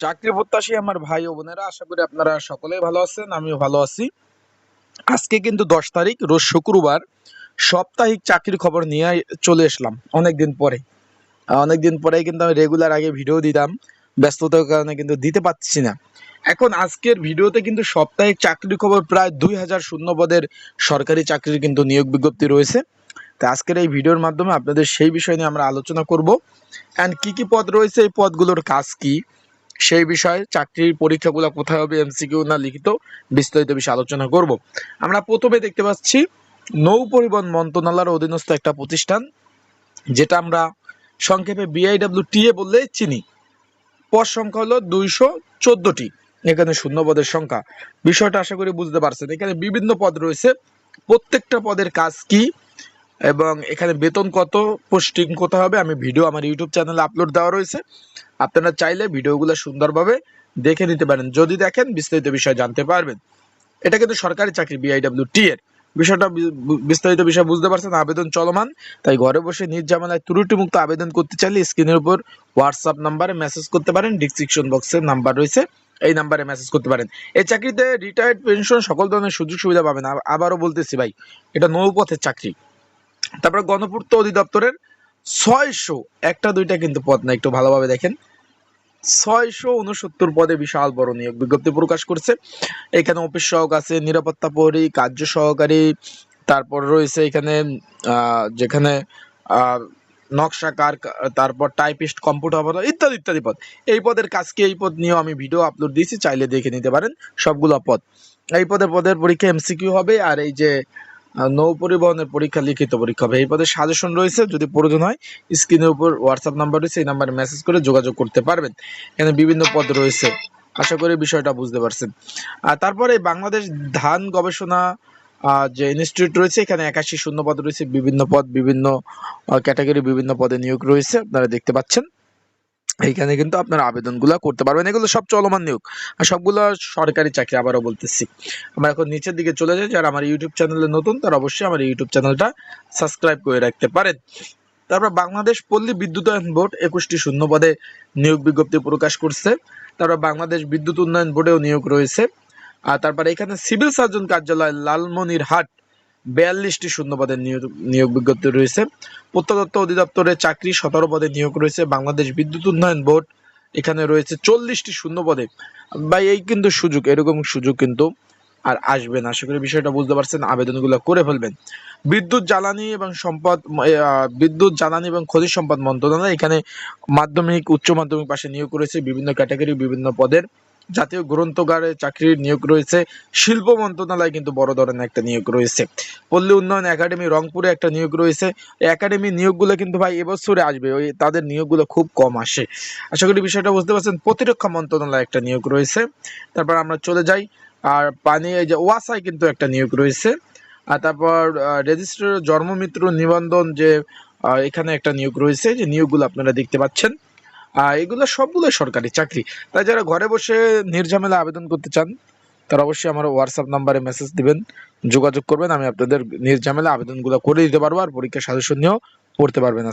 চাকরি প্রত্যাশী আমার ভাই ও বোনেরা, আশা করি আপনারা সকলেই ভালো আছেন, আমিও ভালো আছি। আজকে কিন্তু দশ তারিখ, রোজ শুক্রবার, সাপ্তাহিক চাকরির খবর নিয়ে চলে আসলাম অনেকদিন পরে। অনেকদিন পরেই কিন্তু আমি রেগুলার আগে ভিডিও দিতাম, ব্যস্ততার কারণে কিন্তু দিতে পারছি না। এখন আজকের ভিডিওতে কিন্তু সাপ্তাহিক চাকরির খবর প্রায় দুই হাজার শূন্য পদের সরকারি চাকরির কিন্তু নিয়োগ বিজ্ঞপ্তি রয়েছে। তো আজকের এই ভিডিওর মাধ্যমে আপনাদের সেই বিষয় নিয়ে আমরা আলোচনা করব। অ্যান্ড কি কি পদ রয়েছে, এই পদগুলোর কাজ কি? সেই বিষয়ে চাকরির পরীক্ষাগুলো কোথায় হবে এমসিকিউ না লিখিত, বিস্তারিত বিষয়ে আলোচনা করব। আমরা প্রথমে দেখতে পাচ্ছি, নৌ পরিবহন মন্ত্রণালয়ের অধীনস্থ একটা প্রতিষ্ঠান, যেটা আমরা সংক্ষেপে বিআইডব্লিউ টিএ বললে চিনি। পদ সংখ্যা হলো দুইশো চোদ্দটি। এখানে শূন্য পদের সংখ্যা। বিষয়টা আশা করি বুঝতে পারছেন। এখানে বিভিন্ন পদ রয়েছে। প্রত্যেকটা পদের কাজ কি? এবং এখানে বেতন কত পোস্টিং কোথায় হবে, আমি ভিডিও আমার ইউটিউব চ্যানেলে আপলোড দেওয়া রয়েছে। আপনারা চাইলে ভিডিওগুলো সুন্দরভাবে দেখে নিতে পারেন। যদি দেখেন, বিস্তারিত বিষয় জানতে পারবেন। এটা কিন্তু সরকারি চাকরি বিআইডব্লিউ টি এর। বিষয়টা বিস্তারিত বিষয় বুঝতে পারছেন, আবেদন চলমান। তাই ঘরে বসে নিজ জামালায় ত্রুটিমুক্ত আবেদন করতে চাইলে স্ক্রিনের উপর হোয়াটসঅ্যাপ নাম্বারে মেসেজ করতে পারেন। ডিসক্রিপশন বক্সের নাম্বার রয়েছে, এই নাম্বারে মেসেজ করতে পারেন। এই চাকরিতে রিটায়ার্ড পেনশন সকল ধরনের সুযোগ সুবিধা পাবেন আবারও বলতেছি ভাই, এটা নৌপথের চাকরি। তারপর গণপূর্ত অধিদপ্তরের ছয়শো একটা দুইটা কিন্তু পদ না একটু ভালোভাবে দেখেন। ছয়শো উনসত্তর পদে বিশাল বড় নিয়োগ বিজ্ঞপ্তি প্রকাশ করছে। এখানে অফিস সহক আছে নিরাপত্তা প্রহরী কার্য সহকারী তারপর রয়েছে এখানে যেখানে আহ, নকশাকার কা- তারপর টাইপিস্ট কম্পিউটার অপারেটর ইত্যাদি ইত্যাদি পদ। এই পদের কাজকে এই পদ নিয়েও আমি ভিডিও আপলোড দিয়েছি চাইলে দেখে নিতে পারেন সবগুলো পদ। এই পদের পদের পরীক্ষা এমসিকিউ হবে আর এই যে নৌ পরিবহনের পরীক্ষা, লিখিত পরীক্ষা হবে। এই পদে সাজেশন রয়েছে, যদি প্রয়োজন হয় স্ক্রিনের উপর হোয়াটসঅ্যাপ নাম্বার রয়েছে, এই নাম্বারে মেসেজ করে যোগাযোগ করতে পারবেন। এখানে বিভিন্ন পদ রয়েছে। আশা করি বিষয়টা বুঝতে পারছেন। তারপরে বাংলাদেশ ধান গবেষণা যে ইনস্টিটিউট রয়েছে, এখানে একাশি শূন্য পদ রয়েছে। বিভিন্ন পদ, বিভিন্ন ক্যাটাগরি বিভিন্ন পদে নিয়োগ রয়েছে। আপনারা দেখতে পাচ্ছেন। এইখানে কিন্তু আপনারা আবেদনগুলো করতে পারবেন। এগুলো সব চলমান নিয়োগ। আর সবগুলো সরকারি চাকরি আবারও বলতেছি। আমরা এখন নিচের দিকে চলে যাই। যারা আমার ইউটিউব চ্যানেলে নতুন, তারা অবশ্যই আমার ইউটিউব চ্যানেলটা সাবস্ক্রাইব করে রাখতে পারেন। তারপর বাংলাদেশ পল্লী বিদ্যুতায়ন বোর্ড একুশটি শূন্য পদে নিয়োগ বিজ্ঞপ্তি প্রকাশ করছে। তারপর বাংলাদেশ বিদ্যুৎ উন্নয়ন বোর্ডেও নিয়োগ রয়েছে। আর তারপর এখানে সিভিল সার্জন কার্যালয় লালমনিরহাট বিয়াল্লিশটি শূন্য পদের নিয়োগ নিয়োগ বিজ্ঞপ্তি রয়েছে। প্রত্নতত্ত্ব অধিদপ্তরে চাকরি সতেরো পদে নিয়োগ রয়েছে। বাংলাদেশ বিদ্যুৎ উন্নয়ন বোর্ড এখানে রয়েছে চল্লিশটি শূন্য পদে বা এই কিন্তু সুযোগ, এরকম সুযোগ কিন্তু আর আসবে না। আশা করি বিষয়টা বুঝতে পারছেন, আবেদনগুলো করে ফেলবেন। বিদ্যুৎ জ্বালানি এবং সম্পদ বিদ্যুৎ জ্বালানি এবং খনিজ সম্পদ মন্ত্রণালয় এখানে মাধ্যমিক, উচ্চ মাধ্যমিক পাশে নিয়োগ করেছে। বিভিন্ন ক্যাটাগরি, বিভিন্ন পদের জাতীয় গ্রন্থগারে চাকরির নিয়োগ রয়েছে। শিল্প মন্ত্রণালয় কিন্তু বড় ধরনের একটা নিয়োগ রয়েছে। পল্লী উন্নয়ন একাডেমি রংপুরে একটা নিয়োগ রয়েছে। একাডেমি নিয়োগগুলো কিন্তু ভাই এবছরে আসবে। ওই তাদের নিয়োগগুলো খুব কম আসে। আশা করি বিষয়টা বুঝতে পারছেন, প্রতিরক্ষা মন্ত্রণালয় একটা নিয়োগ রয়েছে। তারপর আমরা চলে যাই। আর পানি, এই যে ওয়াসায় কিন্তু একটা নিয়োগ রয়েছে। আর তারপর রেজিস্ট্রার জন্মমিত্র নিবন্ধন যে এখানে একটা নিয়োগ রয়েছে। যে নিয়োগগুলো আপনারা দেখতে পাচ্ছেন। এগুলো সবগুলোই সরকারি চাকরি। তাই যারা ঘরে বসে নির্ঝামেলা আবেদন করতে চান, তারা অবশ্যই আমার হোয়াটসঅ্যাপ নাম্বারে মেসেজ দিবেন, যোগাযোগ করবেন, আমি আপনাদের নির্ঝামেলা আবেদনগুলো করে দিতে পারব আর পরীক্ষা সাজেশন নিয়েও পড়তে পারবেন।